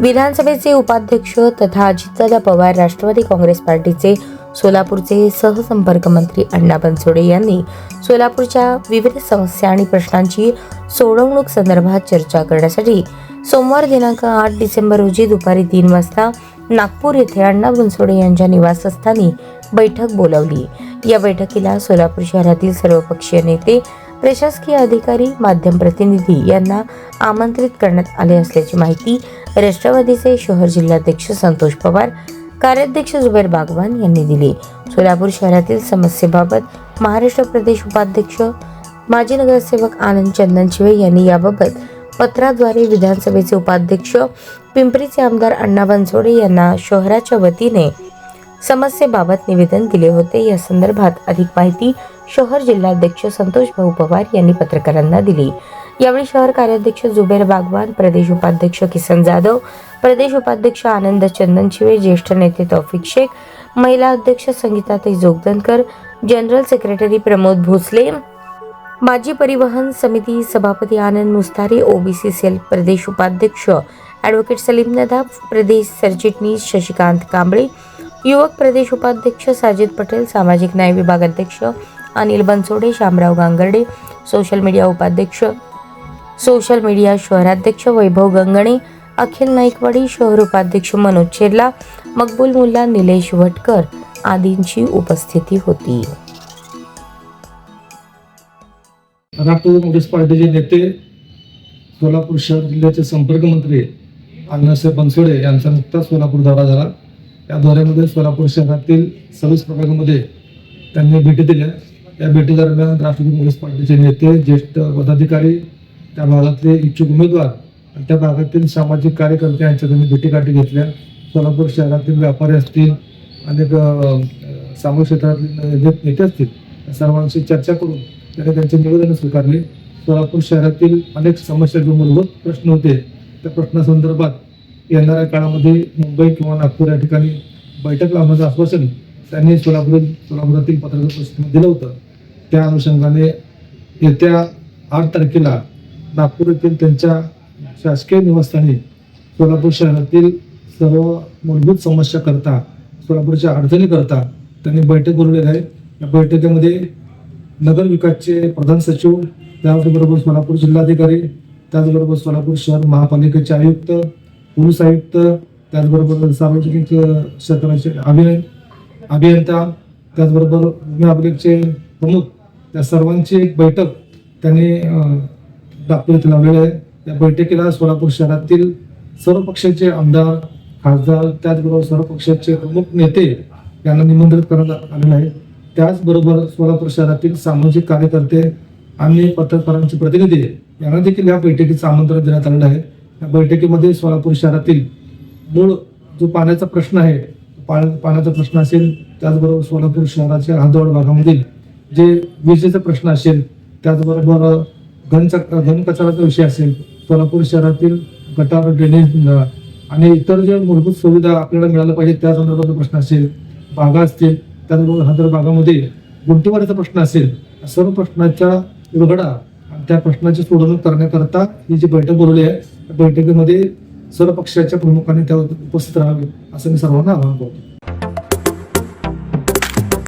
विधानसभेचे उपाध्यक्ष तथा अजितदादा पवार राष्ट्रवादी काँग्रेस पार्टीचे सोलापूरचे सहसंपर्क मंत्री अण्णा बनसोडे यांनी सोलापूरच्या विविध समस्या आणि प्रश्नांची सोडवणूक संदर्भात चर्चा करण्यासाठी सोमवार दिनांक आठ डिसेंबर रोजी दुपारी तीन वाजता नागपूर येथे अण्णा बनसोडे यांच्या निवासस्थानी बैठक बोलावली. या बैठकीला सोलापूर शहरातील सर्वपक्षीय नेते प्रशासकीय अधिकारी माध्यम प्रतिनिधी यांना आमंत्रित करण्यात आले असल्याची माहिती राष्ट्रवादीचे शहर जिल्हाध्यक्ष संतोष पवार कार्याध्यक्ष जुबेर बागवान यांनी दिली. सोलापूर शहरातील समस्येबाबत महाराष्ट्र प्रदेश उपाध्यक्ष माजी नगरसेवक आनंद चंदनशिवे यांनी याबाबत पत्राद्वारे विधानसभेचे उपाध्यक्ष पिंपरीचे आमदार अण्णा बनसोडे यांना शहराच्या वतीने समस्येबाबत निवेदन दिले होते. या संदर्भात अधिक माहिती शहर जिल्हाध्यक्ष संतोष भाऊ पवार यांनी पत्रकारांना दिली. यावेळी शहर कार्याध्यक्ष जुबेर बागवान प्रदेश उपाध्यक्ष किसन जाधव प्रदेश उपाध्यक्ष आनंद चंदनशिवे ज्येष्ठ नेते तौफिक शेख महिला अध्यक्ष संगीताताई जोगदनकर जनरल सेक्रेटरी प्रमोद भोसले माजी परिवहन समिती सभापती आनंद मुस्तारी ओबीसी सेल प्रदेश उपाध्यक्ष ॲडव्होकेट सलीम नदाब प्रदेश सरचिटणीस शशिकांत कांबळे युवक प्रदेश उपाध्यक्ष साजिद पटेल सामाजिक न्याय विभाग अध्यक्ष अनिल बनसोडे शामराव गांगर्डे सोशल मीडिया उपाध्यक्ष सोशल मीडिया शहराध्यक्ष वैभव गंगणे अखिल नाईकवाडी शहर उपाध्यक्ष मनोज चेरला मकबूल मुल्ला निलेश भटकर आदींची उपस्थिती होती. राष्ट्रवादी काँग्रेस पार्टीचे नेते सोलापूर शहर जिल्ह्याचे संपर्कमंत्री अण्णासाहेब बनसोडे यांचा नुकताच सोलापूर दौरा झाला. या दौऱ्यामध्ये सोलापूर शहरातील सव्वीस प्रभागामध्ये त्यांनी भेटी दिल्या. या भेटीदरम्यान राष्ट्रवादी काँग्रेस पार्टीचे नेते ज्येष्ठ पदाधिकारी त्या भागातले इच्छुक उमेदवार आणि त्या भागातील सामाजिक कार्यकर्ते यांच्या त्यांनी भेटीगाठी घेतल्या. सोलापूर शहरातील व्यापारी असतील अनेक सामूहिक सामाजिक क्षेत्रातील नेते असतील सर्वांशी चर्चा करून त्याने त्यांचे निवेदन स्वीकारले. सोलापूर शहरातील अनेक समस्या जे मूलभूत प्रश्न होते त्या प्रश्नासंदर्भात येणाऱ्या काळामध्ये मुंबई किंवा नागपूर या ठिकाणी बैठक लावण्याचं आश्वासन त्यांनी सोलापूर सोलापुरातील पत्रकार परिषदेमध्ये दिलं होतं. त्या अनुषंगाने येत्या आठ तारखेला नागपूर येथील त्यांच्या शासकीय निवासस्थानी सोलापूर शहरातील सर्व मूलभूत समस्या करता सोलापूरच्या अडचणी करता त्यांनी बैठक बोलवलेली आहे. या बैठकीमध्ये नगर विकासचे प्रधान सचिव त्याचबरोबर सोलापूर जिल्हाधिकारी त्याचबरोबर सोलापूर शहर महापालिकेचे आयुक्त पोलीस आयुक्त त्याचबरोबर सार्वजनिक क्षेत्राचे अभिनय अभियंता त्याचबरोबर भूमी अभिलेखचे प्रमुख त्या सर्वांची एक बैठक त्यांनी नागपूर इथे लावलेली आहे. त्या बैठकीला सोलापूर शहरातील सर्व पक्षाचे आमदार खासदार त्याचबरोबर सर्व पक्षाचे प्रमुख नेते यांना निमंत्रित करण्यात आलेलं आहे. त्याचबरोबर सोलापूर शहरातील सामाजिक कार्यकर्ते आणि पत्रकारांचे प्रतिनिधी यांना देखील या बैठकीचं आमंत्रण देण्यात आलेलं आहे. या बैठकीमध्ये सोलापूर शहरातील मूळ जो पाण्याचा प्रश्न आहे पाण्याचा प्रश्न असेल त्याचबरोबर सोलापूर शहराच्या हदवाड भागामधील जे विजेचा प्रश्न असेल त्याचबरोबर घन घन कचऱ्याचा विषय असेल सोलापूर शहरातील गटार ड्रेनेज आणि इतर ज्या मूलभूत सुविधा आपल्याला मिळाल्या पाहिजे त्या संदर्भाचा प्रश्न असेल बागा असतील त्याचबरोबर हदर भागामध्ये गुंतवणुकीचा प्रश्न असेल सर्व प्रश्नाच्या उलगडा त्या प्रश्नाची सोडवणूक करण्याकरता ही जी बैठक बोलवली आहे त्या बैठकीमध्ये सर्व पक्षाच्या प्रमुखांनी त्या उपस्थित राहावे असं मी सर्वांना आवाहन करतो.